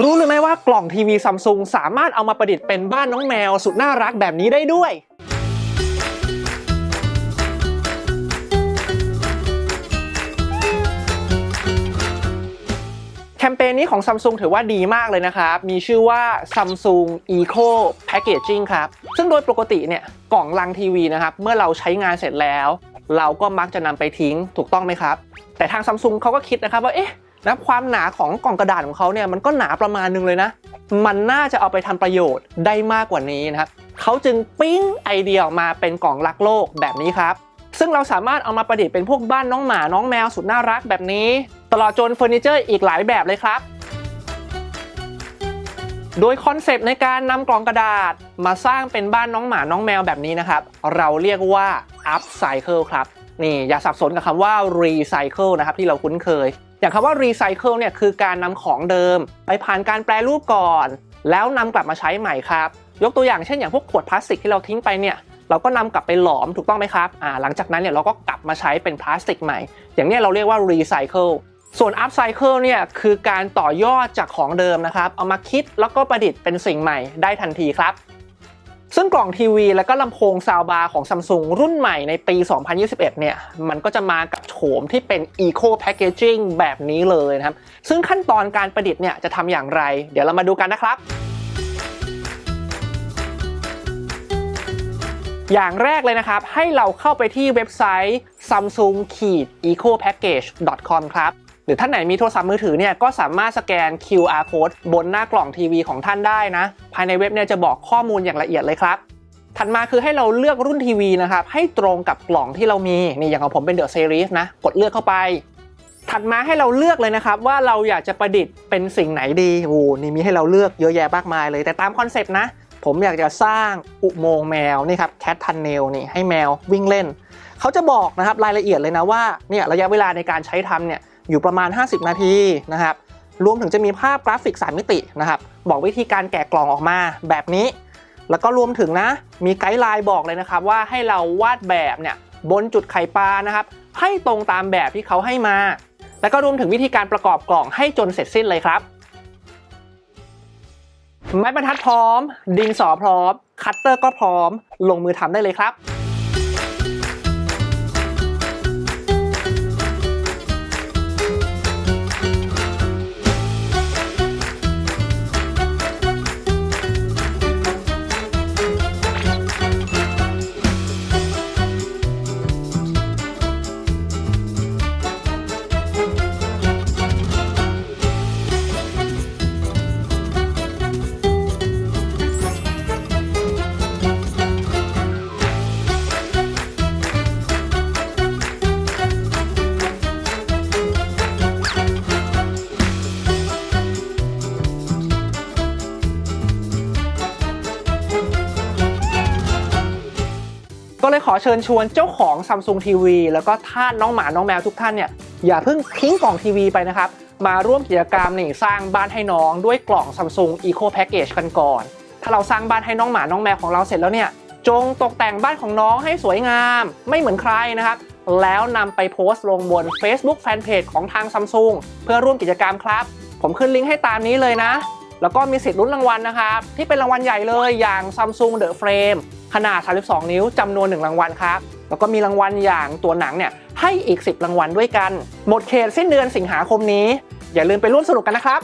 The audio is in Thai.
รู้หรือไม่ว่ากล่องทีวีซัมซุงสามารถเอามาประดิษฐ์เป็นบ้านน้องแมวสุดน่ารักแบบนี้ได้ด้วย แคมเปญนี้ของ Samsung ถือว่าดีมากเลยนะครับ มีชื่อว่า Samsung Eco Packaging ครับ ซึ่งโดยปกติเนี่ยกล่องลังทีวีนะครับ เมื่อเราใช้งานเสร็จแล้ว เราก็มักจะนำไปทิ้งถูกต้องไหมครับ แต่ทาง Samsung เขาก็คิดนะครับว่าเอ๊ะ นะความหนาของกล่องกระดาษของเขาเนี่ยมันก็หนาประมาณนึงเลยนะ มันน่าจะเอาไปทำประโยชน์ได้มากกว่านี้นะครับเขาจึงปิ้งไอเดียออกมาเป็นกล่องรักโลกแบบนี้ครับ ซึ่งเราสามารถเอามาประดิษฐ์เป็นพวกบ้านน้องหมาน้องแมวสุดน่ารักแบบนี้ ตลอดจนเฟอร์นิเจอร์อีกหลายแบบเลยครับโดยคอนเซปต์ในการนำกล่องกระดาษมาสร้างเป็นบ้านน้องหมาน้องแมวแบบนี้นะครับ เราเรียกว่า upcycle ครับ นี่อย่าสับสนกับคำว่า recycle นะครับที่เราคุ้นเคย อย่างคำว่า recycle เนี่ยคือการนำของเดิม ไปผ่านการแปรรูปก่อน แล้วนำกลับมาใช้ใหม่ครับ ยกตัวอย่างเช่นอย่างพวกขวดพลาสติกที่เราทิ้งไปเนี่ยเราก็นำกลับไปหลอมถูกต้องไหมครับอ่าหลังจากนั้นเนี่ยเราก็กลับมาใช้เป็นพลาสติกใหม่ อย่างนี้เราเรียกว่า recycle ส่วน upcycle เนี่ยคือการต่อยอดจากของเดิมนะครับ เอามาคิดแล้วก็ประดิษฐ์เป็นสิ่งใหม่ได้ทันทีครับ ซึ่งกล่องทีวีและก็ลำโพงซาวบาร์ของ Samsung รุ่นใหม่ในปี 2021 เนี่ย มันก็จะมากับโฉมที่เป็น Eco Packaging แบบนี้เลยนะครับ ซึ่งขั้นตอนการประดิษฐ์เนี่ยจะทำอย่างไร เดี๋ยวเรามาดูกันนะครับอย่างแรกเลยนะครับ ให้เราเข้าไปที่เว็บไซต์ samsung ecopackage com ครับ หรือท่านไหนมีโทรศัพท์มือถือเนี่ยก็สามารถสแกน QR code บนหน้ากล่องทีวีของท่านได้นะ ภายในเว็บเนี่ยจะบอกข้อมูลอย่างละเอียดเลยครับถัดมาคือให้เราเลือกรุ่นทีวีนะครับให้ตรงกับกล่องที่เรามีนี่อย่างของผมเป็น The Series นะกดเลือกเข้าไป ถัดมาให้เราเลือกเลยนะครับว่าเราอยากจะประดิษฐ์เป็นสิ่งไหนดีโอ้นี่มีให้เราเลือกเยอะแยะมากมายเลยแต่ตามคอนเซปต์นะ ผมอยากจะสร้างอุโมงค์แมวนี่ครับแคททันเนลนี่ให้แมววิ่งเล่น เขาจะบอกนะครับรายละเอียดเลยนะว่าเนี่ยระยะเวลาในการใช้ทำเนี่ย อยู่ประมาณ 50 นาทีนะครับรวมถึงจะมีภาพกราฟิก 3 มิตินะครับบอกวิธีการแกะกล่องออกมาแบบนี้ แล้วก็รวมถึงนะมีไกด์ไลน์บอกเลยนะครับว่าให้เราวาดแบบเนี่ยบนจุดไข่ปลานะครับให้ตรงตามแบบที่เขาให้มา แล้วก็รวมถึงวิธีการประกอบกล่องให้จนเสร็จสิ้นเลยครับ ไม้บรรทัดพร้อม ดินสอพร้อม คัตเตอร์ก็พร้อม ลงมือทำได้เลยครับ ก็เลยขอเชิญชวนเจ้าของ Samsung TV แล้วก็ท่านน้องหมาน้องแมวทุกท่านเนี่ยอย่าเพิ่งทิ้งกล่องทีวีไปนะครับ มาร่วมกิจกรรมนี่สร้างบ้านให้น้องด้วยกล่อง Samsung Eco Package กันก่อน ถ้าเราสร้างบ้านให้น้องหมาน้องแมวของเราเสร็จแล้วเนี่ยจงตกแต่งบ้านของน้องให้สวยงาม ไม่เหมือนใครนะครับ แล้วนำไปโพสต์ลงบน Facebook Fanpage ของทาง Samsung เพื่อร่วมกิจกรรมครับ ผมขึ้นลิงก์ให้ตามนี้เลยนะ แล้วก็มีสิทธิ์ลุ้นรางวัลนะครับ ที่เป็นรางวัลใหญ่เลยอย่าง Samsung The Frame ขนาด 32 นิ้วจำนวน 1 รางวัลครับ แล้วก็มีรางวัลอย่างตัวหนังเนี่ยให้อีก 10 รางวัลด้วยกัน หมดเขตสิ้นเดือนสิงหาคมนี้ อย่าลืมไปร่วมสนุกกันนะครับ